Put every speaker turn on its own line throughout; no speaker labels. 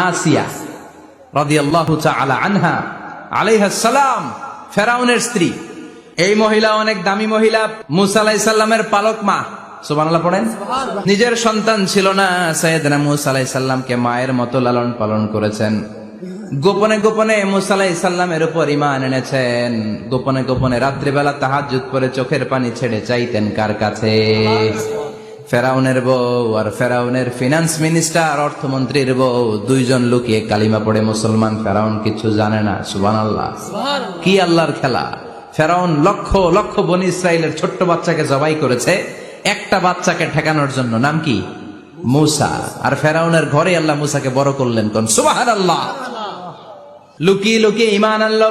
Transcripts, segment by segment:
আসিয়া রাদিয়াল্লাহু তাআলা আনহা আলাইহা সালাম ফেরাউনের স্ত্রী। এই মহিলা অনেক দামি মহিলা মুসা আলাইহিস সালামের পালক মা। সুবহানাল্লাহ পড়েন? নিজের সন্তান ছিল না সাইয়েদনা মুসা আলাইহিস সালামকে মায়ের মতো লালন পালন করেছেন। গোপনে গোপনে মুসা আলাইহিস সালামের উপর ইমান এনেছেন। গোপনে গোপনে রাত্রিবেলা তাহাজ্জুদ করে চোখের পানি ছেড়ে চাইতেন কার কাছে? ফেরাউনের বউ আর ফেরাউনের ফিনান্স মিনিস্টার অর্থমন্ত্রীর বউ দুইজন লুকিয়ে কালিমা পড়ে মুসলমান ফেরাউন কিছু জানে না সুবান আল্লাহ কি আল্লাহর খেলা? ফেরাউন লক্ষ লক্ষ বনি ইসরায়েলের ছোট্ট বাচ্চাকে জবাই করেছে একটা বাচ্চাকে ঠেকানোর জন্য। নাম কি? মুসা। আর ফেরাউনের ঘরে আল্লাহ মুসাকে বড় করলেন কোন? সুবাহান আল্লাহ লুকিয়ে লুকিয়ে ইমান আনলো।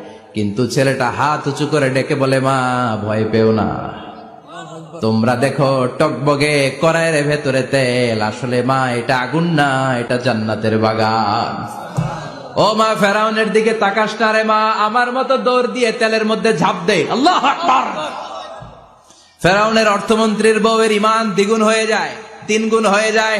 কিন্তু ছেলেটা হাত উঁচু করে ডেকে বলে, মা, ভয় পেও না। তোমরা দেখো, টকবগে কড়াইয়ের ভেতরে তেল। আসলে মা, এটা আগুন না, এটা জান্নাতের বাগান। ও মা, ফেরাউনের দিকে তাকাস না রে মা, আমার মতো দৌড় দিয়ে তেলের মধ্যে ঝাঁপ দে। আল্লাহ ফেরাউনের অর্থমন্ত্রীর বউয়ের ইমান দ্বিগুণ হয়ে যায় তিন গুণ হয়ে যায়।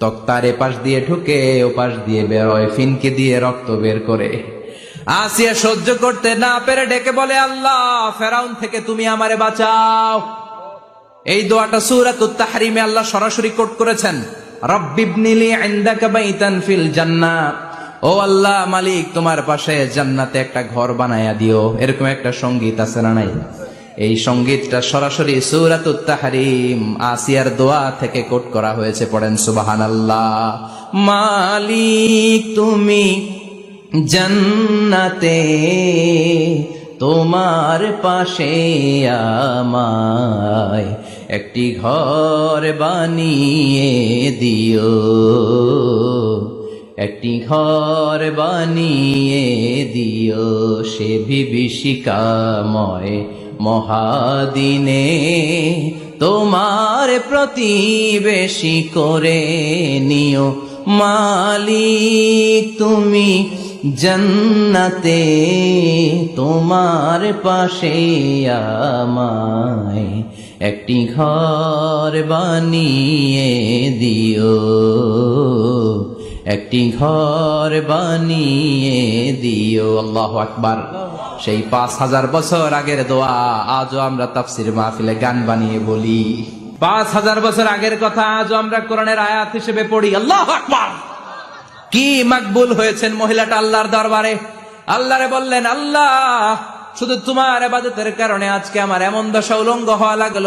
তক্তার এ পাশ দিয়ে ঢুকে ও পাশ দিয়ে বেরোয় ফিনকে দিয়ে রক্ত বের করে। আসিয়া সহ্য করতে না পেরে ডেকে বলে, আল্লাহ, ফেরাউন থেকে তুমি আমারে বাঁচাও। এই দোয়াটা সূরাতুত তাহরিমে আল্লাহ সরাসরি কোট করেছেন। মালিক, তোমার পাশে জান্নাতে একটা ঘর বানায়া দিও। এরকম একটা সংগীত আছে না নাই? এই সঙ্গীতটা সরাসরি সূরাতুত তাহরিম, আসিয়ার দোয়া থেকে কোট করা হয়েছে পড়েন সুবাহান আল্লাহ মালিক তুমি জান্নাতে, তোমার পাশে আমায় একটি ঘর বানিয়ে দিও। একটি ঘর বানিয়ে দিও সে বিভীষিকাময় মহাদিনে তোমার প্রতিবেশী করে নিও। মালিক, তুমি জন্নতে তোমার পাশে আমায় একটি ঘর বানিয়ে দিও। একটি ঘর বানিয়ে দিও, আল্লাহ আকবার। সেই পাঁচ হাজার বছর আগের দোয়া, আজও আমরা তাফসির মাহফিলে গান বানিয়ে বলি। পাঁচ হাজার বছর আগের কথা, আজও আমরা কোরআনের আয়াত হিসেবে পড়ি, আল্লাহ আকবার। কি মাকবুল হয়েছেন মহিলাটা আল্লাহর দরবারে। আল্লাহরে বললেন, আল্লাহ, শুধু তোমার এবাদতের কারণে আজকে আমার এমন দশা উলঙ্গ হওয়া লাগল।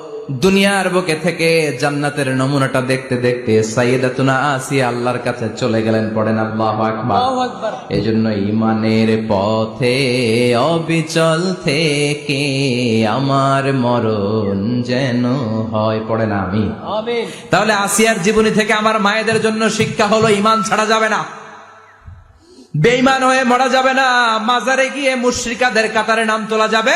দুনিয়ার বুকে থেকে জান্নাতের নমুনাটা দেখতে দেখতে সাইয়েদাতুনা আসিয়া আল্লাহর কাছে চলে গেলেন পড়েন আল্লাহ আকবার। এজন্য ইমানের পথে অবিচল থেকে আমার মরণ যেন হয় পড়েন আমি তাহলে আসিয়ার জীবনী থেকে আমার মায়েদের জন্য শিক্ষা হলো ইমান ছাড়া যাবে না। বেইমান হয়ে মরা যাবে না। মাজারে গিয়ে মুশ্রিকাদের কাতারে নাম তোলা যাবে।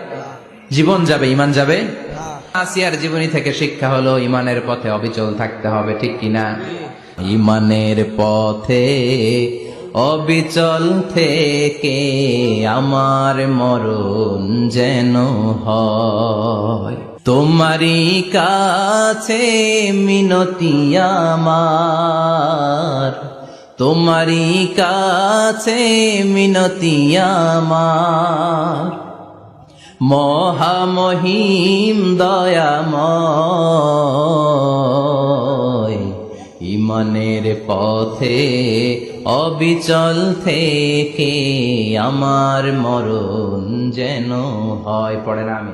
জীবন যাবে, ইমান যাবে? আসিয়ার জীবনী থেকে শিক্ষা হলো, ইমানের পথে অবিচল থাকতে হবে, ঠিক কিনা ইমানের পথে অবিচল থেকে আমার মরণ যেন হয়। তোমারই কাছে মিনতি আমার। তোমারই কাছে মিনতি আমার। মহামহিম দয়াময়। ইমানের পথে অবিচল থেকে আমার মরণ যেন হয় পড়ে না আমি।